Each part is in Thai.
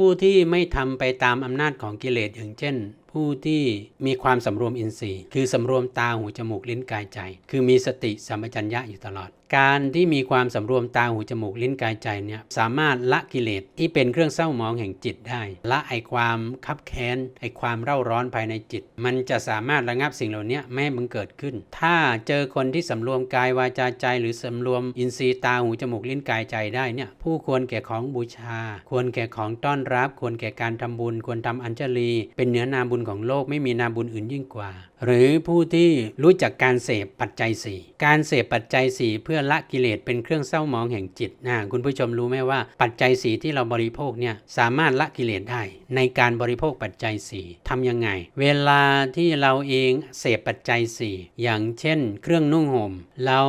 ผู้ที่ไม่ทำไปตามอำนาจของกิเลสอย่างเช่น ผู้ที่มีความสำรวมอินทรีย์ คือสำรวมตาหูจมูกลิ้นกายใจ คือมีสติสัมปชัญญะอยู่ตลอด การที่มีความสำรวมตาหูจมูกลิ้นกายใจเนี่ยสามารถละกิเลสที่เป็นเครื่องเศร้าหมองแห่งจิตได้ ละไอความคับแค้นไอความเร่าร้อนภายในจิต มันจะสามารถระงับสิ่งเหล่านี้ไม่ให้มันเกิดขึ้น ถ้าเจอคนที่สำรวมกายวาจาใจ หรือสำรวมอินทรีย์ตาหูจมูกลิ้นกายใจได้เนี่ยผู้ควรแก่ของบูชา ควรแก่ของต้อนรับ ควรแก่การทำบุญ ควรทำอัญชลี เป็นเนื้อนาบุญของโลกไม่มีนามบุญอื่นยิ่งกว่าหรือผู้ที่รู้จักการเสพปัจจัยสี่การเสพปัจจัยสี่เพื่อละกิเลสเป็นเครื่องเศร้ามองแห่งจิตนะคุณผู้ชมรู้ไหมว่าปัจจัยสีที่เราบริโภคเนี่ยสามารถละกิเลสได้ ในการบริโภคปัจจัยสี่ทำยังไง เวลาที่เราเองเสพปัจจัยสี่อย่างเช่น เครื่องนุ่งห่ม เรา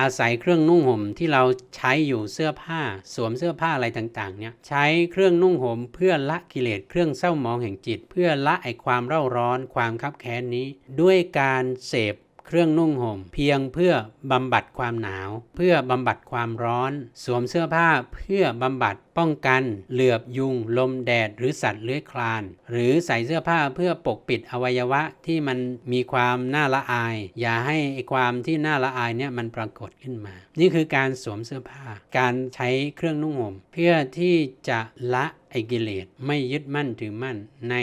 อาศัยเครื่องนุ่งห่มที่เราใช้อยู่เสื้อผ้า สวมเสื้อผ้าอะไรต่างๆเนี่ยใช้เครื่องนุ่งห่มเพื่อละกิเลสเครื่องเศร้ามองแห่งจิต เพื่อละไอความเร่าร้อนความคับแค้นนี้ด้วยการเสพเครื่องนุ่งห่ม เพียงเพื่อบำบัดความหนาว เพื่อบำบัดความร้อน สวมเสื้อผ้าเพื่อบำบัดป้องกัน เหลือบยุง ลมแดดหรือสัตว์เลื้อยคลาน หรือใส่เสื้อผ้าเพื่อปกปิดอวัยวะที่มันมีความน่าละอาย อย่าให้ความที่น่าละอายเนี่ยมันปรากฏขึ้นมา นี่คือการสวมเสื้อผ้า การใช้เครื่องนุ่งห่ม เพื่อที่จะละไอกิเลสไม่ยึดมั่นถือมั่นใน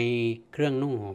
เครื่องนุ่งห่ม